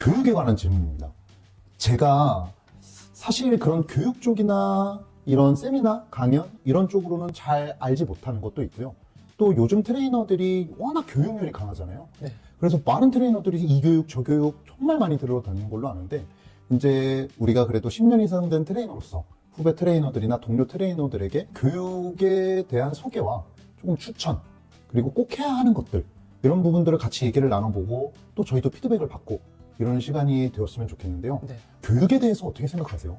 교육에 관한 질문입니다. 제가 사실 그런 교육 쪽이나 이런 세미나, 강연 이런 쪽으로는 잘 알지 못하는 것도 있고요. 또 요즘 트레이너들이 워낙 교육률이 강하잖아요. 네. 그래서 많은 트레이너들이 이 교육, 저 교육 정말 많이 들어다니는 걸로 아는데 이제 우리가 그래도 10년 이상 된 트레이너로서 후배 트레이너들이나 동료 트레이너들에게 교육에 대한 소개와 조금 추천 그리고 꼭 해야 하는 것들 이런 부분들을 같이 얘기를 나눠보고 또 저희도 피드백을 받고 이런 시간이 되었으면 좋겠는데요. 네. 교육에 대해서 어떻게 생각하세요?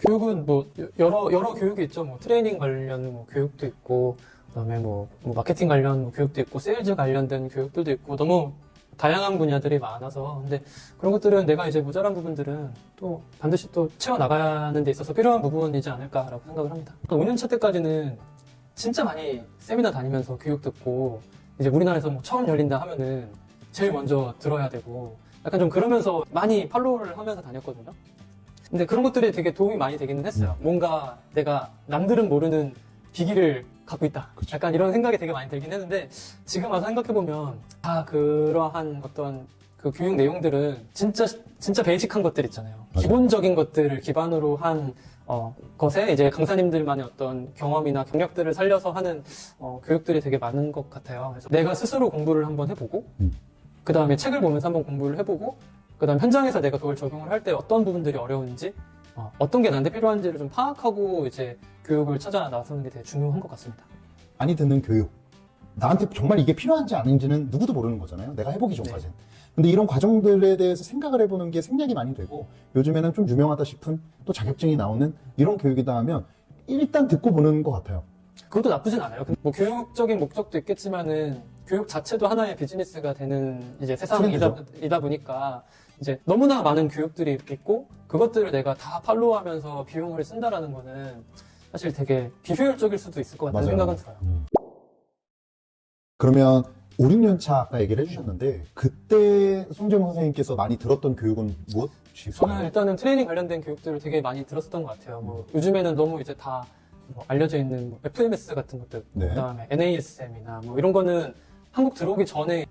교육은 뭐 여러 여러 교육이 있죠. 뭐 트레이닝 관련 뭐 교육도 있고 그다음에 뭐, 뭐 마케팅 관련 뭐 교육도 있고 세일즈 관련된 교육들도 있고 너무 다양한 분야들이 많아서 근데 그런 것들은 내가 이제 모자란 부분들은 또 반드시 또 채워 나가는 데 있어서 필요한 부분이지 않을까라고 생각을 합니다. 5년차 때까지는 진짜 많이 세미나 다니면서 교육 듣고 이제 우리나라에서 뭐 처음 열린다 하면은 제일 먼저 들어야 되고 약간 좀 그러면서 많이 팔로우를 하면서 다녔거든요. 근데 그런 것들이 되게 도움이 많이 되기는 했어요. 뭔가 내가 남들은 모르는 비기를 갖고 있다. 그쵸. 약간 이런 생각이 되게 많이 들긴 했는데 지금 와서 생각해보면 다 그러한 어떤 그 교육 내용들은 진짜 진짜 베이직한 것들 있잖아요. 맞아요. 기본적인 것들을 기반으로 한 어, 것에 이제 강사님들만의 어떤 경험이나 경력들을 살려서 하는 어, 교육들이 되게 많은 것 같아요. 그래서 내가 스스로 공부를 한번 해보고 음. 그 다음에 책을 보면서 한번 공부를 해보고 그 다음 현장에서 내가 그걸 적용을 할 때 어떤 부분들이 어려운지 어, 어떤 게 나한테 필요한지를 좀 파악하고 이제 교육을 찾아 나서는 게 되게 중요한 것 같습니다. 많이 듣는 교육. 나한테 정말 이게 필요한지 아닌지는 누구도 모르는 거잖아요. 내가 해보기 전까지는. 근데 이런 과정들에 대해서 생각을 해보는 게 생략이 많이 되고 요즘에는 좀 유명하다 싶은 또 자격증이 나오는 이런 교육이다 하면 일단 듣고 보는 것 같아요. 그것도 나쁘진 않아요. 뭐 교육적인 목적도 있겠지만은 교육 자체도 하나의 비즈니스가 되는 이제 세상이다 트렌드죠. 이다 보니까 이제 너무나 많은 교육들이 있고 그것들을 내가 다 팔로우하면서 비용을 쓴다라는 거는 사실 되게 비효율적일 수도 있을 것 같다는 생각은 들어요. 음. 그러면 5, 6년 차 아까 얘기를 해주셨는데 그때 송재용 선생님께서 많이 들었던 교육은 무엇이었어요? 저는 일단은 트레이닝 관련된 교육들을 되게 많이 들었었던 것 같아요. 뭐 요즘에는 너무 이제 다 뭐 알려져 있는 뭐 FMS 같은 것들, 네. 그다음에 NASM이나 뭐 이런 거는 한국 들어오기 전에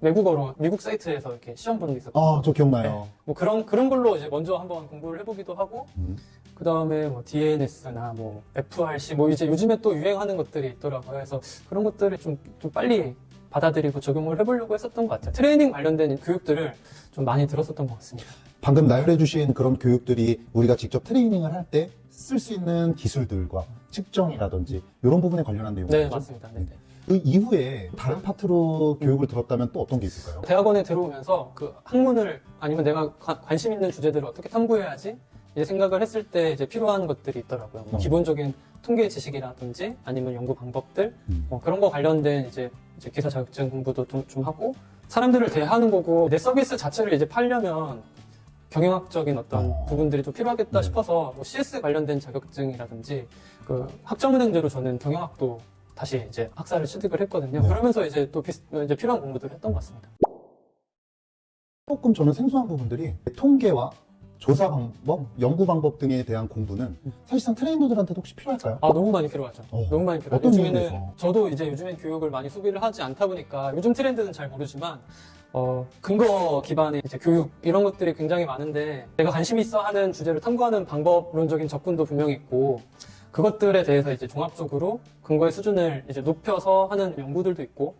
외국어로 미국 사이트에서 이렇게 시험 보는 게 있었고, 아, 저 기억나요. 뭐 그런 그런 걸로 이제 먼저 한번 공부를 해보기도 하고, 음. 그 다음에 뭐 DNS나 뭐 FRC 뭐 이제 요즘에 또 유행하는 것들이 있더라고요. 그래서 그런 것들을 좀, 좀 빨리 받아들이고 적용을 해보려고 했었던 것 같아요. 트레이닝 관련된 교육들을 좀 많이 들었었던 것 같습니다. 방금 나열해 주신 그런 교육들이 우리가 직접 트레이닝을 할 때 쓸 수 있는 기술들과 측정이라든지 이런 부분에 관련한 내용이죠. 네, 맞습니다. 네, 네. 그 이후에 다른 파트로 교육을 들었다면 또 어떤 게 있을까요? 대학원에 들어오면서 그 학문을 아니면 내가 가- 관심 있는 주제들을 어떻게 탐구해야지 이제 생각을 했을 때 이제 필요한 것들이 있더라고요. 뭐 어. 기본적인 통계 지식이라든지 아니면 연구 방법들 음. 뭐 그런 거 관련된 이제, 이제 기사 자격증 공부도 좀, 좀 하고 사람들을 대하는 거고 내 서비스 자체를 이제 팔려면 경영학적인 어떤 어. 부분들이 좀 필요하겠다 네. 싶어서 뭐 CS 관련된 자격증이라든지 그 학점은행제로 저는 경영학도 다시 이제 학사를 취득을 했거든요. 네. 그러면서 이제 또 비슷, 이제 필요한 공부들을 했던 것 같습니다. 조금 저는 생소한 부분들이 통계와 조사 방법, 연구 방법 등에 대한 공부는 사실상 트레이너들한테 도 혹시 필요할까요? 아 너무 많이 필요하죠. 어. 너무 많이 필요하죠. 어떤 요즘에는? 저도 이제 요즘엔 교육을 많이 소비를 하지 않다 보니까 요즘 트렌드는 잘 모르지만 어, 근거 기반의 이제 교육 이런 것들이 굉장히 많은데 내가 관심 있어 하는 주제를 탐구하는 방법론적인 접근도 분명히 있고 그것들에 대해서 이제 종합적으로 근거의 수준을 이제 높여서 하는 연구들도 있고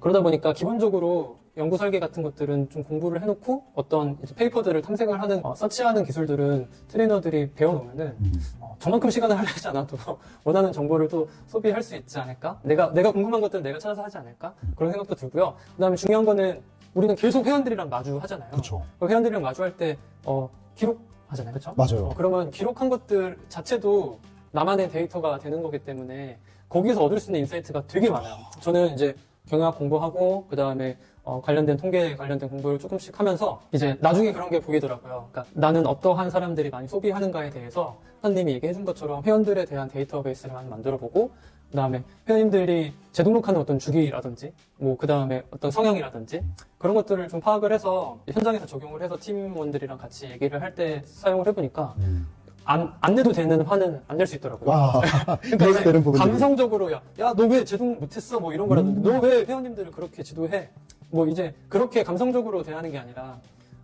그러다 보니까 기본적으로 연구 설계 같은 것들은 좀 공부를 해놓고 어떤 이제 페이퍼들을 탐색을 하는 어, 서치하는 기술들은 트레이너들이 배워놓으면은 음. 어, 저만큼 시간을 할애하지 않아도 원하는 정보를 또 소비할 수 있지 않을까? 내가 내가 궁금한 것들은 내가 찾아서 하지 않을까? 그런 생각도 들고요. 그다음에 중요한 거는 우리는 계속 회원들이랑 마주하잖아요. 그렇죠. 그 회원들이랑 마주할 때 어, 기록하잖아요, 그렇죠? 맞아요. 그러면 기록한 것들 자체도 나만의 데이터가 되는 거기 때문에 거기서 얻을 수 있는 인사이트가 되게 많아요. 저는 이제 경영학 공부하고 그 다음에 어, 관련된 통계 관련된 공부를 조금씩 하면서 이제 나중에 그런 게 보이더라고요. 그러니까 나는 어떠한 사람들이 많이 소비하는가에 대해서 선생님이 얘기해 준 것처럼 회원들에 대한 데이터베이스를 많이 만들어 보고 그 다음에 회원님들이 재등록하는 어떤 주기라든지 뭐 그 다음에 어떤 성향이라든지 그런 것들을 좀 파악을 해서 현장에서 적용을 해서 팀원들이랑 같이 얘기를 할 때 사용을 해보니까 음. 안, 안 내도 되는 화는 안 낼 수 있더라고요. 와, 그러니까 되는 부분들이. 감성적으로 야, 야, 너 왜 제동 못했어? 뭐 이런 거라든지, 음. 너왜 회원님들을 그렇게 지도해? 뭐 이제 그렇게 감성적으로 대하는 게 아니라,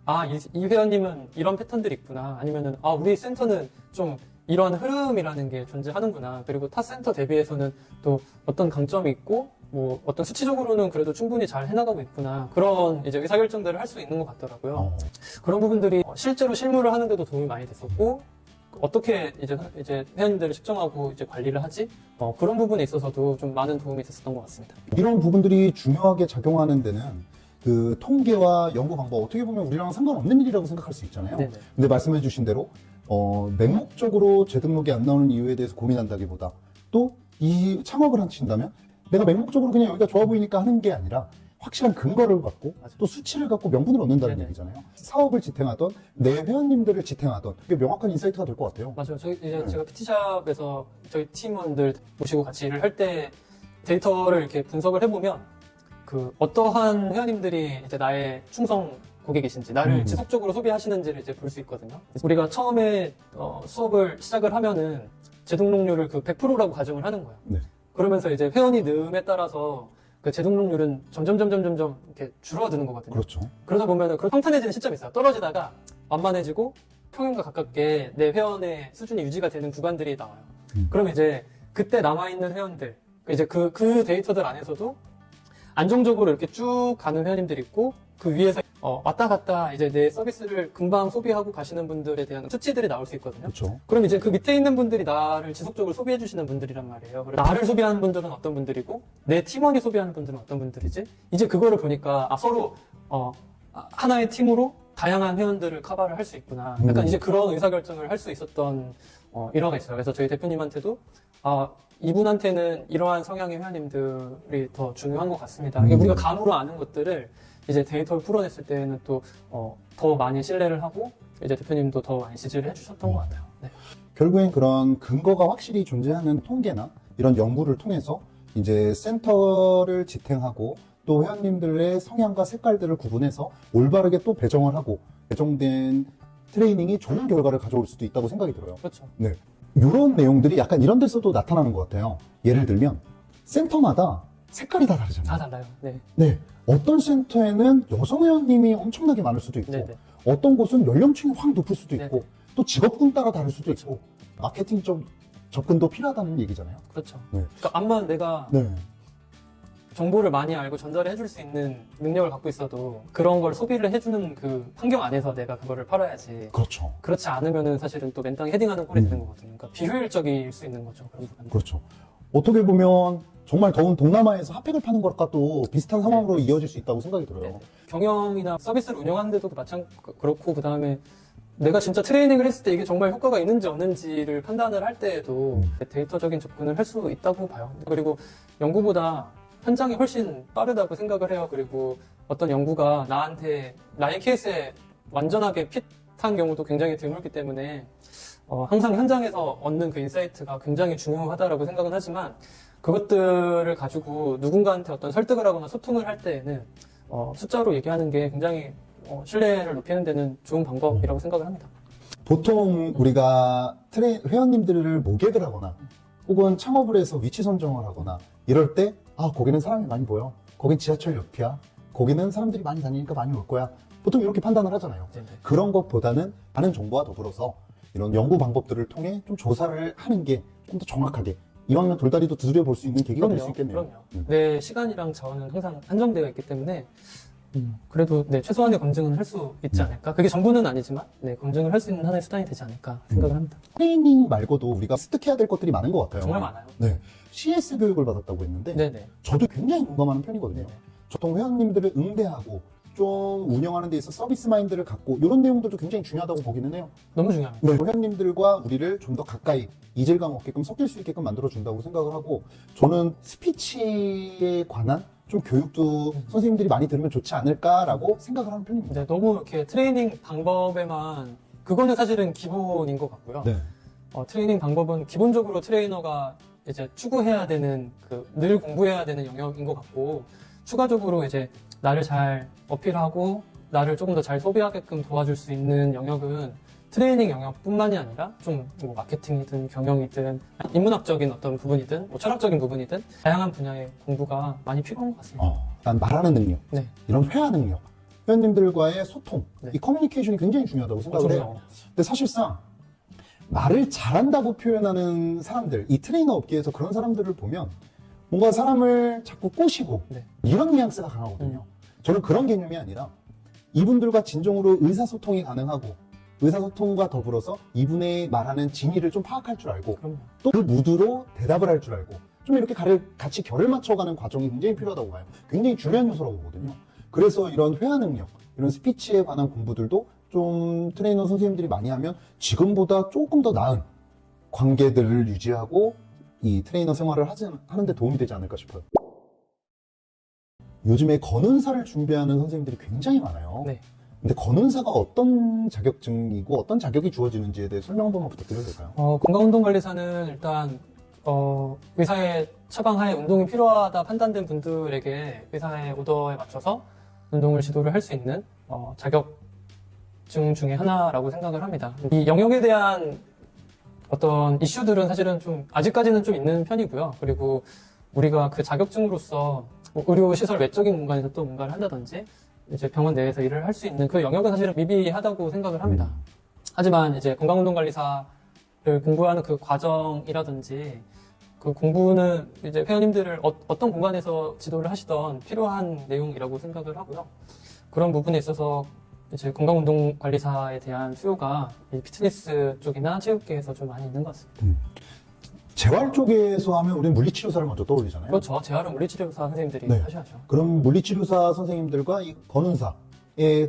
아, 이, 이 회원님은 이런 패턴들이 있구나. 아니면은, 아, 우리 센터는 좀 이런 흐름이라는 게 존재하는구나. 그리고 타 센터 대비해서는 또 어떤 강점이 있고, 뭐, 어떤 수치적으로는 그래도 충분히 잘 해나가고 있구나. 그런 이제 의사결정들을 할 수 있는 것 같더라고요. 어, 그런 부분들이 실제로 실무를 하는데도 도움이 많이 됐었고, 어떻게 이제, 이제 회원님들을 측정하고 이제 관리를 하지? 어, 그런 부분에 있어서도 좀 많은 도움이 됐었던 것 같습니다. 이런 부분들이 중요하게 작용하는 데는 그 통계와 연구 방법 어떻게 보면 우리랑 상관없는 일이라고 생각할 수 있잖아요. 네네. 근데 말씀해 주신 대로 어, 맹목적으로 재등록이 안 나오는 이유에 대해서 고민한다기보다 또 이 창업을 하신다면 내가 맹목적으로 그냥 여기가 좋아 보이니까 하는 게 아니라 확실한 근거를 갖고. 또 수치를 갖고 명분을 얻는다는 네네. 얘기잖아요. 사업을 지탱하던 내 회원님들을 지탱하던 그게 명확한 인사이트가 될 것 같아요. 맞아요. 저희 이제 네. 제가 PT샵에서 저희 팀원들 모시고 같이 일을 할 때 데이터를 이렇게 분석을 해보면 그 어떠한 회원님들이 이제 나의 충성 고객이신지 나를 음. 지속적으로 소비하시는지를 이제 볼 수 있거든요. 우리가 처음에 어, 수업을 시작을 하면은 재등록률을 그 100%라고 가정을 하는 거예요. 네. 그러면서 이제 회원이 늘음에 따라서 그 재등록률은 점점 점점 점점 이렇게 줄어드는 거거든요. 그렇죠. 그러다 보면은 그 평탄해지는 시점이 있어요. 떨어지다가 완만해지고 평균과 가깝게 내 회원의 수준이 유지가 되는 구간들이 나와요. 음. 그럼 이제 그때 남아 있는 회원들, 이제 그, 그 데이터들 안에서도 안정적으로 이렇게 쭉 가는 회원님들이 있고 그 위에서 어, 왔다 갔다 이제 내 서비스를 금방 소비하고 가시는 분들에 대한 수치들이 나올 수 있거든요. 그렇죠. 그럼 이제 그 밑에 있는 분들이 나를 지속적으로 소비해 주시는 분들이란 말이에요. 나를 소비하는 분들은 어떤 분들이고 내 팀원이 소비하는 분들은 어떤 분들이지? 이제 그거를 보니까 아, 서로 어, 아, 하나의 팀으로 다양한 회원들을 커버를 할 수 있구나. 약간 음. 이제 그런 의사결정을 할 수 있었던 어, 일화가 있어요. 그래서 저희 대표님한테도 아 이분한테는 이러한 성향의 회원님들이 더 중요한 것 같습니다. 음. 우리가 감으로 아는 것들을 이제 데이터를 풀어냈을 때는 또 어, 더 많이 신뢰를 하고 이제 대표님도 더 많이 지지를 해주셨던 것 같아요. 네. 결국엔 그런 근거가 확실히 존재하는 통계나 이런 연구를 통해서 이제 센터를 지탱하고 또 회원님들의 성향과 색깔들을 구분해서 올바르게 또 배정을 하고 배정된 트레이닝이 좋은 결과를 가져올 수도 있다고 생각이 들어요. 그렇죠. 이런 내용들이 약간 이런 데서도 나타나는 것 같아요. 예를 들면 센터마다 색깔이 다 다르잖아요. 다 달라요. 네. 네. 어떤 센터에는 여성 회원님이 엄청나게 많을 수도 있고 네네. 어떤 곳은 연령층이 확 높을 수도 있고 네네. 또 직업군 따라 다를 수도 있고 마케팅적 접근도 필요하다는 얘기잖아요. 그렇죠. 네. 그러니까 암만 내가 네. 정보를 많이 알고 전달을 해줄 수 있는 능력을 갖고 있어도 그런 걸 소비를 해주는 그 환경 안에서 내가 그거를 팔아야지. 그렇죠. 그렇지 않으면은 사실은 또 맨땅에 헤딩하는 꼴이 음. 되는 거거든요. 그러니까 비효율적일 수 있는 거죠. 그렇죠. 어떻게 보면 정말 더운 동남아에서 핫팩을 파는 것과 또 비슷한 상황으로 이어질 수 있다고 생각이 들어요. 네. 경영이나 서비스를 운영하는데도 마찬 그렇고 그 다음에 내가 진짜 트레이닝을 했을 때 이게 정말 효과가 있는지 없는지를 판단을 할 때에도 음. 데이터적인 접근을 할 수 있다고 봐요. 그리고 연구보다 현장이 훨씬 빠르다고 생각을 해요. 그리고 어떤 연구가 나한테 나의 케이스에 완전하게 핏한 경우도 굉장히 드물기 때문에 어, 항상 현장에서 얻는 그 인사이트가 굉장히 중요하다라고 생각은 하지만 그것들을 가지고 누군가한테 어떤 설득을 하거나 소통을 할 때에는 어, 숫자로 얘기하는 게 굉장히 어, 신뢰를 높이는 데는 좋은 방법이라고 생각을 합니다. 보통 우리가 트레 회원님들을 모객을 하거나 혹은 창업을 해서 위치 선정을 하거나 이럴 때 아 거기는 사람이 많이 보여. 거긴 지하철 옆이야. 거기는 사람들이 많이 다니니까 많이 올 거야. 보통 이렇게 판단을 하잖아요. 그런 것보다는 많은 정보와 더불어서 이런 연구 방법들을 통해 좀 조사를 하는 게 좀 더 정확하게 이왕이면 돌다리도 두드려 볼 수 있는 계기가 될 수 있겠네요 그럼요. 음. 내 시간이랑 자원은 항상 한정되어 있기 때문에 음, 그래도 네, 최소한의 검증은 할 수 있지 음. 않을까. 그게 전부는 아니지만 네, 검증을 할 수 있는 하나의 수단이 되지 않을까 생각을 음. 합니다. 트레이닝 말고도 우리가 습득해야 될 것들이 많은 것 같아요 정말 많아요. 네 CS 교육을 받았다고 했는데 네네. 저도 굉장히 공감하는 편이거든요. 네네. 보통 회원님들을 응대하고 좀 운영하는 데 있어 서비스 마인드를 갖고 이런 내용들도 굉장히 중요하다고 보기는 해요. 너무 중요합니다. 네, 회원님들과 우리를 좀 더 가까이 이질감 없게끔 섞일 수 있게끔 만들어 준다고 생각을 하고 저는 스피치에 관한 좀 교육도 선생님들이 많이 들으면 좋지 않을까라고 생각을 하는 편입니다. 네, 너무 이렇게 트레이닝 방법에만 그거는 사실은 기본인 것 같고요. 네. 어, 트레이닝 방법은 기본적으로 트레이너가 이제 추구해야 되는 그 늘 공부해야 되는 영역인 것 같고 추가적으로 이제 나를 잘 어필하고 나를 조금 더 잘 소비하게끔 도와줄 수 있는 영역은 트레이닝 영역뿐만이 아니라 좀 뭐 마케팅이든 경영이든 인문학적인 어떤 부분이든 뭐 철학적인 부분이든 다양한 분야의 공부가 많이 필요한 것 같습니다. 어, 난 말하는 능력, 네. 이런 회화 능력 회원님들과의 소통, 네. 이 커뮤니케이션이 굉장히 중요하다고 생각을 해요. 그럼요. 근데 사실상 말을 잘한다고 표현하는 사람들, 이 트레이너 업계에서 그런 사람들을 보면 뭔가 사람을 자꾸 꼬시고 네. 이런 뉘앙스가 강하거든요. 저는 그런 개념이 아니라 이분들과 진정으로 의사소통이 가능하고 의사소통과 더불어서 이분의 말하는 진의를 좀 파악할 줄 알고. 또 그 무드로 대답을 할 줄 알고 좀 이렇게 같이 결을 맞춰가는 과정이 굉장히 필요하다고 봐요. 굉장히 중요한 요소라고 보거든요. 그래서 이런 회화 능력, 이런 스피치에 관한 공부들도 좀 트레이너 선생님들이 많이 하면 지금보다 조금 더 나은 관계들을 유지하고 이 트레이너 생활을 하지, 하는데 도움이 되지 않을까 싶어요. 요즘에 건운사를 준비하는 선생님들이 굉장히 많아요. 네. 근데 건운사가 어떤 자격증이고 어떤 자격이 주어지는지에 대해 설명 한 번만 부탁드려도 될까요? 어, 건강운동관리사는 일단 어, 의사의 처방하에 운동이 필요하다 판단된 분들에게 의사의 오더에 맞춰서 운동을 지도를 할 수 있는 어, 자격증 중에 하나라고 생각을 합니다. 이 영역에 대한 어떤 이슈들은 사실은 좀 아직까지는 좀 있는 편이고요. 그리고 우리가 그 자격증으로서 뭐 의료시설 외적인 공간에서 또 뭔가를 한다든지 이제 병원 내에서 일을 할 수 있는 그 영역은 사실은 미비하다고 생각을 합니다. 하지만 이제 건강운동관리사를 공부하는 그 과정이라든지 그 공부는 이제 회원님들을 어, 떤 공간에서 지도를 하시던 필요한 내용이라고 생각을 하고요. 그런 부분에 있어서 이제 건강운동관리사에 대한 수요가 이 피트니스 쪽이나 체육계에서 좀 많이 있는 것 같습니다. 재활 쪽에서 하면 우리는 물리치료사를 먼저 떠올리잖아요. 그렇죠. 재활은 물리치료사 선생님들이 네. 하셔야죠. 그럼 물리치료사 선생님들과 이 건운사에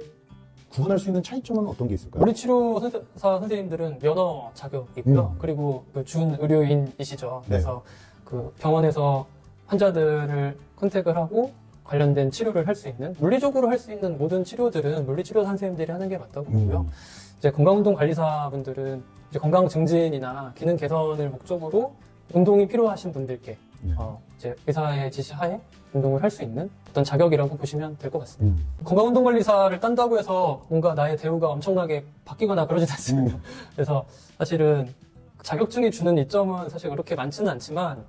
구분할 수 있는 차이점은 어떤 게 있을까요? 물리치료사 선생님들은 면허 자격이고요. 음. 그리고 그 준 의료인이시죠. 네. 그래서 그 병원에서 환자들을 컨택을 하고 관련된 치료를 할 수 있는 물리적으로 할 수 있는 모든 치료들은 물리치료 선생님들이 하는 게 맞다고 보고요. 음. 이제 건강운동 관리사분들은 이제 건강 증진이나 기능 개선을 목적으로 운동이 필요하신 분들께 네. 어, 이제 의사의 지시하에 운동을 할 수 있는 어떤 자격이라고 보시면 될 것 같습니다. 음. 건강운동관리사를 딴다고 해서 뭔가 나의 대우가 엄청나게 바뀌거나 그러진 않습니다. 음. 그래서 사실은 자격증이 주는 이점은 사실 그렇게 많지는 않지만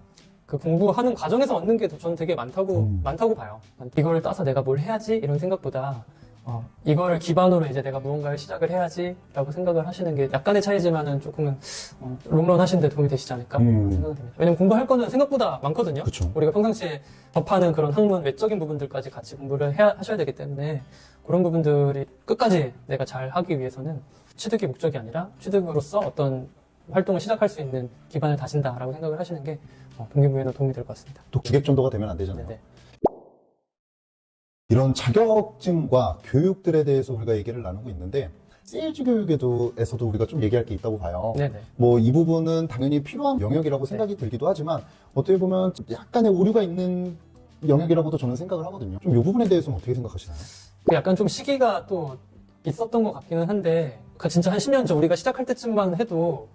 그 공부하는 과정에서 얻는 게 저는 되게 많다고 음. 많다고 봐요. 이걸 따서 내가 뭘 해야지 이런 생각보다 어, 이걸 기반으로 이제 내가 무언가를 시작을 해야지라고 생각을 하시는 게 약간의 차이지만은 조금은 어, 롱런 하시는데 도움이 되시지 않을까 음. 생각됩니다. 왜냐면 공부할 거는 생각보다 많거든요. 그쵸. 우리가 평상시에 접하는 그런 학문 외적인 부분들까지 같이 공부를 해야, 하셔야 되기 때문에 그런 부분들이 끝까지 내가 잘 하기 위해서는 취득이 목적이 아니라 취득으로서 어떤 활동을 시작할 수 있는 기반을 다진다라고 생각을 하시는 게 어, 동기부여에도 도움이 될 것 같습니다. 또 기획 정도가 되면 안 되잖아요. 네네. 이런 자격증과 교육들에 대해서 우리가 얘기를 나누고 있는데 세일즈 교육에도 에서도 우리가 좀 얘기할 게 있다고 봐요. 네네. 뭐이 부분은 당연히 필요한 영역이라고 생각이 들기도 하지만 어떻게 보면 약간의 오류가 있는 영역이라고도 저는 생각을 하거든요. 좀 이 부분에 대해서는 어떻게 생각하시나요? 그 약간 좀 시기가 또 있었던 것 같기는 한데 그 진짜 한 10년 전 우리가 시작할 때쯤만 해도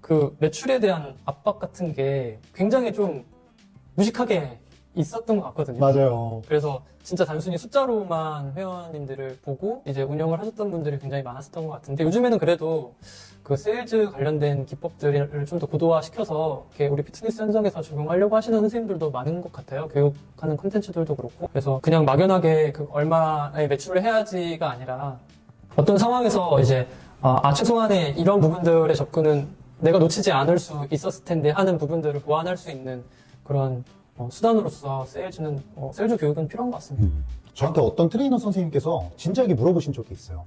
그 매출에 대한 압박 같은 게 굉장히 좀 무식하게 있었던 것 같거든요. 맞아요. 그래서 진짜 단순히 숫자로만 회원님들을 보고 이제 운영을 하셨던 분들이 굉장히 많았었던 것 같은데 요즘에는 그래도 그 세일즈 관련된 기법들을 좀 더 고도화시켜서 이렇게 우리 피트니스 현장에서 적용하려고 하시는 선생님들도 많은 것 같아요. 교육하는 콘텐츠들도 그렇고. 그래서 그냥 막연하게 그 얼마의 매출을 해야지가 아니라 어떤 상황에서 이제 아, 아, 최소한의 이런 부분들의 접근은 내가 놓치지 않을 수 있었을 텐데 하는 부분들을 보완할 수 있는 그런 어, 수단으로서 세일즈는 어, 세일즈 교육은 필요한 것 같습니다. 음. 저한테 어떤 트레이너 선생님께서 진지하게 물어보신 적이 있어요.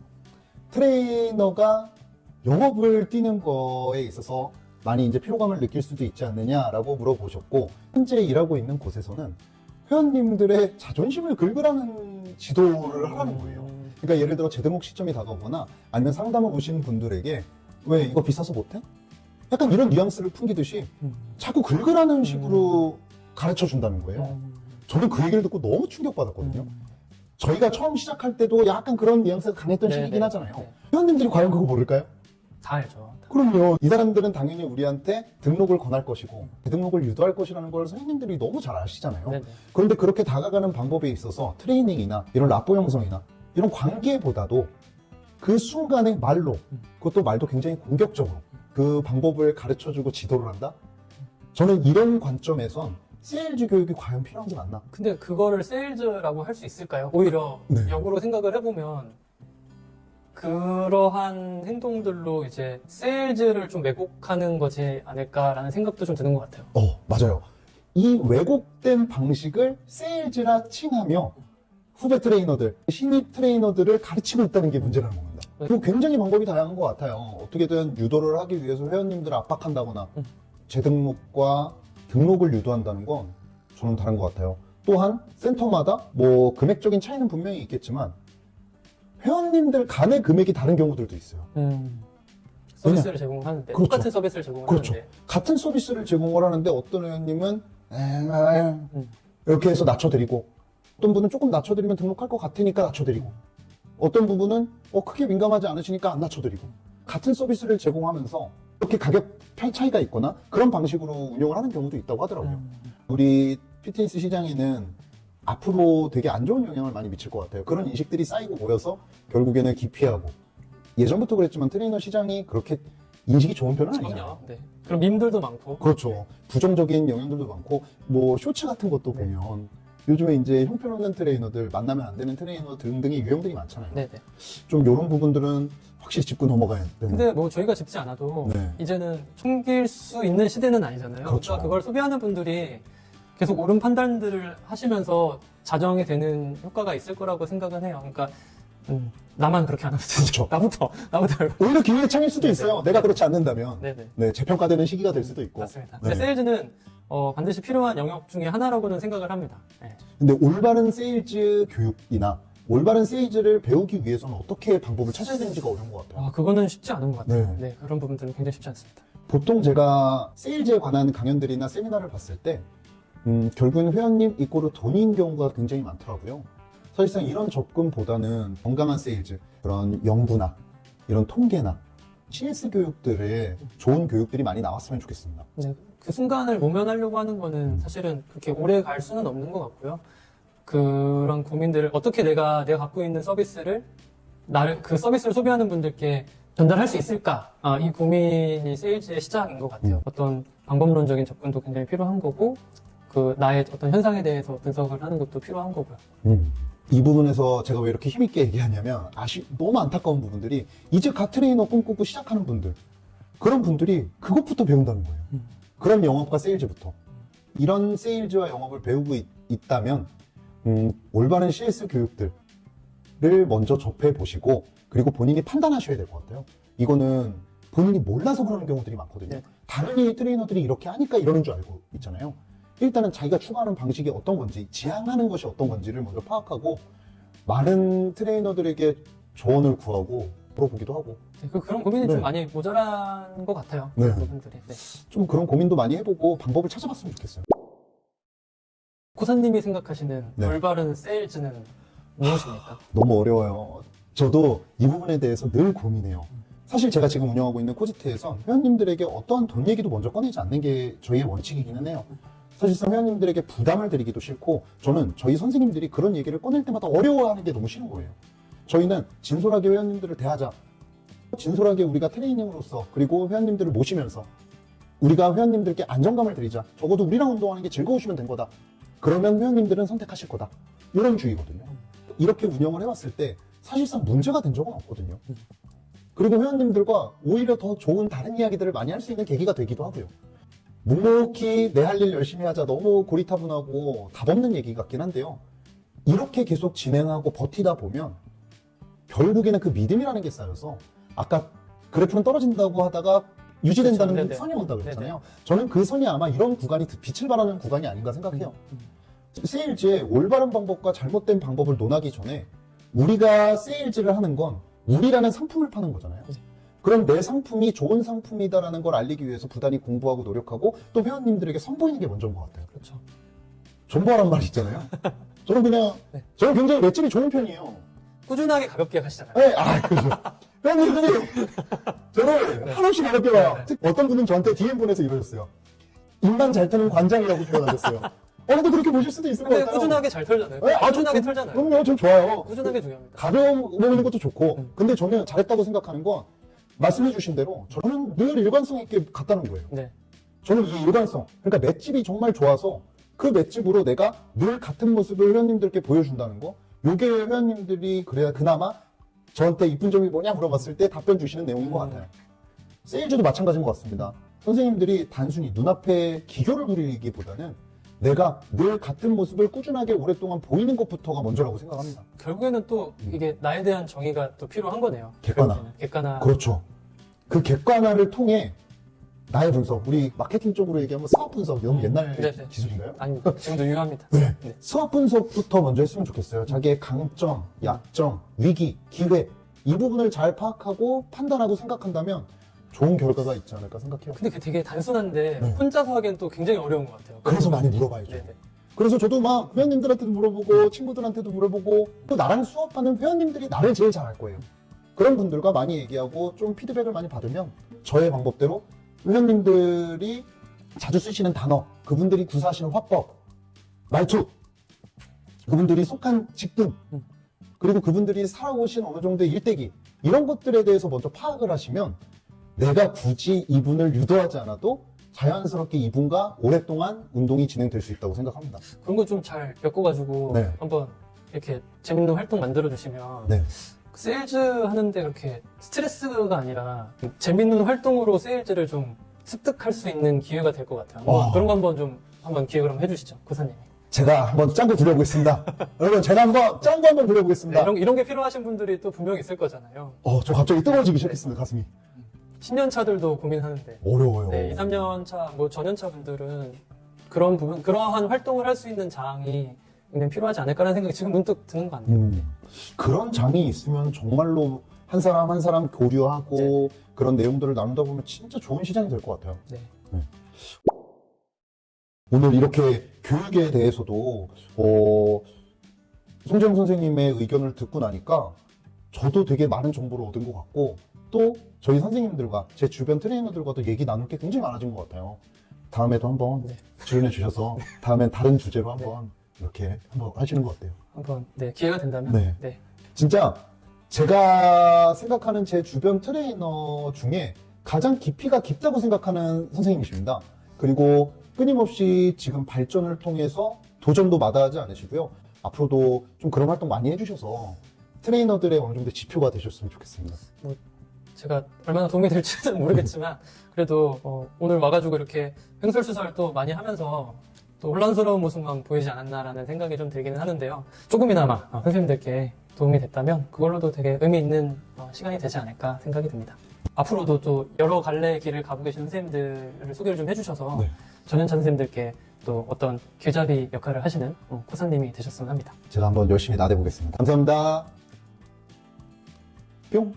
트레이너가 영업을 뛰는 거에 있어서 많이 이제 피로감을 느낄 수도 있지 않느냐라고 물어보셨고 현재 일하고 있는 곳에서는 회원님들의 자존심을 긁으라는 지도를 하라는 거예요. 음, 그러니까 예를 들어 제대목 시점이 다가오거나 아니면 상담을 오시는 분들에게 왜 이거 비싸서 못해? 약간 이런 뉘앙스를 풍기듯이 음, 자꾸 긁으라는 식으로 가르쳐 준다는 거예요. 음, 저는 그 얘기를 듣고 너무 충격받았거든요. 음. 저희가 처음 시작할 때도 약간 그런 뉘앙스가 강했던 네, 시기긴 네, 하잖아요. 네. 회원님들이 과연 그거 모를까요? 다 알죠. 그럼요. 이 사람들은 당연히 우리한테 등록을 권할 것이고 등록을 유도할 것이라는 걸 선생님들이 너무 잘 아시잖아요. 네네. 그런데 그렇게 다가가는 방법에 있어서 트레이닝이나 이런 라포 형성이나 이런 관계보다도 그 순간의 말로 그것도 말도 굉장히 공격적으로 그 방법을 가르쳐주고 지도를 한다? 저는 이런 관점에선 세일즈 교육이 과연 필요한 게 맞나? 근데 그거를 세일즈라고 할 수 있을까요? 오히려 네. 역으로 생각을 해보면 그러한 행동들로 이제 세일즈를 좀 왜곡하는 거지 않을까라는 생각도 좀 드는 것 같아요. 어, 맞아요. 이 왜곡된 방식을 세일즈라 칭하며 후배 트레이너들, 신입 트레이너들을 가르치고 있다는 게 문제라는 겁니다. 네. 그리고 굉장히 방법이 다양한 것 같아요. 어떻게든 유도를 하기 위해서 회원님들을 압박한다거나 음. 재등록과 등록을 유도한다는 건 저는 다른 것 같아요. 또한 센터마다 뭐 금액적인 차이는 분명히 있겠지만 회원님들 간의 금액이 다른 경우들도 있어요. 서비스를 제공하는데 그렇죠. 똑같은 서비스를 제공하는데 그렇죠. 같은 서비스를 제공을 하는데 어떤 회원님은 에, 에, 음. 이렇게 해서 낮춰드리고 어떤 분은 조금 낮춰드리면 등록할 것 같으니까 낮춰드리고 어떤 부분은 어, 크게 민감하지 않으시니까 안 낮춰드리고 같은 서비스를 제공하면서 이렇게 가격 편 차이가 있거나 그런 방식으로 운영을 하는 경우도 있다고 하더라고요. 음. 우리 피트니스 시장에는 앞으로 되게 안 좋은 영향을 많이 미칠 것 같아요. 그런 인식들이 쌓이고 모여서 결국에는 기피하고 예전부터 그랬지만 트레이너 시장이 그렇게 인식이 좋은 편은 아니잖아요. 그럼요. 네. 그럼 밈들도 많고. 그렇죠. 부정적인 영향들도 많고 뭐 쇼츠 같은 것도 네. 보면 요즘에 이제 형편없는 트레이너들 만나면 안 되는 트레이너 등등의 유형들이 많잖아요. 네네. 좀 이런 부분들은 확실히 짚고 넘어가야 되는. 근데 뭐 저희가 짚지 않아도 네. 이제는 총길 수 있는 시대는 아니잖아요. 그렇죠. 러니까 그걸 소비하는 분들이 계속 옳은 판단들을 하시면서 자정이 되는 효과가 있을 거라고 생각은 해요. 그러니까 음, 나만 그렇게 안 하면 되죠. 그렇죠. 나부터 나부터. 오히려 기회의 창일 수도 네, 있어요. 네. 내가 그렇지 않는다면. 네네. 네, 재평가되는 시기가 될 수도 있고. 맞습니다. 네. 세일즈는 어, 반드시 필요한 영역 중에 하나라고는 생각을 합니다. 네. 근데 올바른 세일즈 교육이나 올바른 세일즈를 배우기 위해서는 어떻게 방법을 찾아야 되는지가 어려운 것 같아요. 아, 그거는 쉽지 않은 것 같아요. 네. 네. 그런 부분들은 굉장히 쉽지 않습니다. 보통 제가 세일즈에 관한 강연들이나 세미나를 봤을 때, 음, 결국에는 회원님 이꼬르 돈인 경우가 굉장히 많더라고요. 사실상 이런 접근보다는 건강한 세일즈, 그런 연구나 이런 통계나 CS 교육들의 좋은 교육들이 많이 나왔으면 좋겠습니다. 네, 그 순간을 모면하려고 하는 거는 음. 사실은 그렇게 오래 갈 수는 없는 것 같고요. 그런 고민들을 어떻게 내가 내가 갖고 있는 서비스를 나를 그 서비스를 소비하는 분들께 전달할 수 있을까? 아, 이 고민이 세일즈의 시작인 것 같아요. 음. 어떤 방법론적인 접근도 굉장히 필요한 거고, 그 나의 어떤 현상에 대해서 분석을 하는 것도 필요한 거고요. 이 부분에서 제가 왜 이렇게 힘있게 얘기하냐면, 아쉬, 너무 안타까운 부분들이, 이제 갓 트레이너 꿈꾸고 시작하는 분들, 그런 분들이 그것부터 배운다는 거예요. 음. 그런 영업과 세일즈부터. 이런 세일즈와 영업을 배우고 있, 다면 올바른 CS 교육들을 먼저 접해 보시고, 그리고 본인이 판단하셔야 될 것 같아요. 이거는 본인이 몰라서 그러는 경우들이 많거든요. 네. 다른 트레이너들이 이렇게 하니까 이러는 줄 알고 있잖아요. 일단은 자기가 추구하는 방식이 어떤 건지, 지향하는 것이 어떤 건지를 먼저 파악하고, 많은 트레이너들에게 조언을 구하고, 물어보기도 하고, 네, 그, 그런 고민이 네. 좀 많이 모자란 것 같아요. 네. 그런 부분들이. 네. 좀 그런 고민도 많이 해보고, 방법을 찾아봤으면 좋겠어요. 고사님이 생각하시는 네. 올바른 세일즈는 무엇입니까? 너무 어려워요. 저도 이 부분에 대해서 늘 고민해요. 사실 제가 지금 운영하고 있는 코지트에선 회원님들에게 어떠한 돈 얘기도 먼저 꺼내지 않는 게 저희의 원칙이기는 해요. 사실상 회원님들에게 부담을 드리기도 싫고 저는 저희 선생님들이 그런 얘기를 꺼낼 때마다 어려워하는 게 너무 싫은 거예요. 저희는 진솔하게 회원님들을 대하자. 진솔하게 우리가 트레이닝으로서 그리고 회원님들을 모시면서 우리가 회원님들께 안정감을 드리자. 적어도 우리랑 운동하는 게 즐거우시면 된 거다. 그러면 회원님들은 선택하실 거다. 이런 주의거든요. 이렇게 운영을 해왔을 때 사실상 문제가 된 적은 없거든요. 그리고 회원님들과 오히려 더 좋은 다른 이야기들을 많이 할 수 있는 계기가 되기도 하고요. 묵묵히 내 할 일 열심히 하자 너무 고리타분하고 답 없는 얘기 같긴 한데요. 이렇게 계속 진행하고 버티다 보면 결국에는 그 믿음이라는 게 쌓여서 아까 그래프는 떨어진다고 하다가 유지된다는 그렇죠. 네네. 선이 온다고 그랬잖아요. 저는 그 선이 아마 이런 구간이 빛을 발하는 구간이 아닌가 생각해요. 음. 세일즈의 올바른 방법과 잘못된 방법을 논하기 전에 우리가 세일즈를 하는 건 우리라는 상품을 파는 거잖아요. 네. 그럼 내 상품이 좋은 상품이다라는 걸 알리기 위해서 부단히 공부하고 노력하고 또 회원님들에게 선보이는 게 먼저인 것 같아요. 그렇죠. 존버하란 말 있잖아요. 저는 그냥 네. 저는 굉장히 맷집이 좋은 편이에요. 꾸준하게 가볍게 가시잖아요. 네, 아, 그죠. 회원님들이 저를 한없이 가볍게 봐요. 네. 특 어떤 분은 저한테 DM 보내서 이러셨어요. 입만 잘 트는 관장이라고 표현하셨어요. 어, 근데 그렇게 보실 수도 있을 것 같아요. 꾸준하게 잘 털잖아요. 네, 아, 꾸준하게 저- 털잖아요. 그럼요, 전 좋아요. 꾸준하게 중요합니다. 가벼워 보이는 것도 좋고, 음. 근데 저는 잘했다고 생각하는 건 말씀해 주신 대로 저는 늘 일관성 있게 갔다는 거예요. 네. 저는 이 일관성, 그러니까 맷집이 정말 좋아서 그 맷집으로 내가 늘 같은 모습을 회원님들께 보여준다는 거. 요게 회원님들이 그래야 그나마 저한테 이쁜 점이 뭐냐 물어봤을 때 답변 주시는 내용인 것 음. 같아요. 세일즈도 마찬가지인 것 같습니다. 선생님들이 단순히 눈앞에 기교를 부리기보다는 내가 늘 같은 모습을 꾸준하게 오랫동안 보이는 것부터가 먼저라고 생각합니다. 결국에는 또 음. 이게 나에 대한 정의가 또 필요한 거네요. 객관화. 결국에는. 객관화. 그렇죠. 그 객관화를 통해 나의 분석, 우리 마케팅 쪽으로 얘기하면 사업 분석, 너무 음. 옛날 네 네. 기술인가요? 아니 지금도 유효합니다. 네. 네. 수업 분석부터 먼저 했으면 좋겠어요. 자기의 강점, 약점, 위기, 기회 이 부분을 잘 파악하고 판단하고 생각한다면 좋은 결과가 있지 않을까 생각해요. 근데 그게 되게 단순한데 네. 혼자서 하기엔 또 굉장히 어려운 것 같아요. 그래서 많이 물어봐야죠. 네네. 그래서 저도 막 회원님들한테도 물어보고 친구들한테도 물어보고 또 나랑 수업하는 회원님들이 나를 제일 잘 알 거예요. 그런 분들과 많이 얘기하고 좀 피드백을 많이 받으면 저의 방법대로 회원님들이 자주 쓰시는 단어, 그분들이 구사하시는 화법, 말투, 그분들이 속한 직분, 음. 그리고 그분들이 살아오신 어느 정도의 일대기 이런 것들에 대해서 먼저 파악을 하시면 내가 굳이 이분을 유도하지 않아도 자연스럽게 이분과 오랫동안 운동이 진행될 수 있다고 생각합니다. 그런 거 좀 잘 엮어가지고 네. 한번 이렇게 재밌는 활동 만들어 주시면 네. 세일즈 하는데 그렇게 스트레스가 아니라 재밌는 활동으로 세일즈를 좀 습득할 수 있는 기회가 될 것 같아요. 와. 그런 거 한번 좀 한번 기획을 한번 해주시죠, 고사님이. 제가 한번 짱구 부려보겠습니다. 여러분, 제가 한번 짱구 한번 네, 부려보겠습니다. 이런, 이런 게 필요하신 분들이 또 분명 있을 거잖아요. 어, 저 갑자기 뜨거워지기 시작했습니다, 가슴이. 10년 차들도 고민하는데. 어려워요. 네, 2, 3년 차, 뭐 전년차 분들은 그런 부분, 그러한 활동을 할 수 있는 장이 굉장히 필요하지 않을까라는 생각이 지금 문득 드는 것 같네요. 음, 그런 장이 있으면 정말로 한 사람 한 사람 교류하고 그런 내용들을 나누다 보면 진짜 좋은 시장이 될 것 같아요. 네. 오늘 이렇게 교육에 대해서도 어, 송재영 선생님의 의견을 듣고 나니까 저도 되게 많은 정보를 얻은 것 같고 또 저희 선생님들과 제 주변 트레이너들과도 얘기 나눌 게 굉장히 많아진 것 같아요. 다음에도 한번 네. 출연해 주셔서 다음엔 다른 주제로 한번 이렇게 한번 하시는 것 같아요. 한번, 네, 기회가 된다면. 네. 네. 진짜 제가 생각하는 제 주변 트레이너 중에 가장 깊이가 깊다고 생각하는 선생님이십니다. 그리고 끊임없이 지금 발전을 통해서 도전도 마다하지 않으시고요. 앞으로도 좀 그런 활동 많이 해주셔서 트레이너들의 어느 정도 지표가 되셨으면 좋겠습니다. 제가 얼마나 도움이 될지는 모르겠지만 그래도 어, 오늘 와가지고 이렇게 횡설수설 또 많이 하면서 또 혼란스러운 모습만 보이지 않았나라는 생각이 좀 들기는 하는데요. 조금이나마 어, 선생님들께 도움이 됐다면 그걸로도 되게 의미 있는 어, 시간이 되지 않을까 생각이 듭니다. 앞으로도 또 여러 갈래의 길을 가고 계신 선생님들을 소개를 좀 해주셔서 네. 전현찬 선생님들께 또 어떤 길잡이 역할을 하시는 어, 코사님이 되셨으면 합니다. 제가 한번 열심히 나대보겠습니다. 감사합니다. 뿅!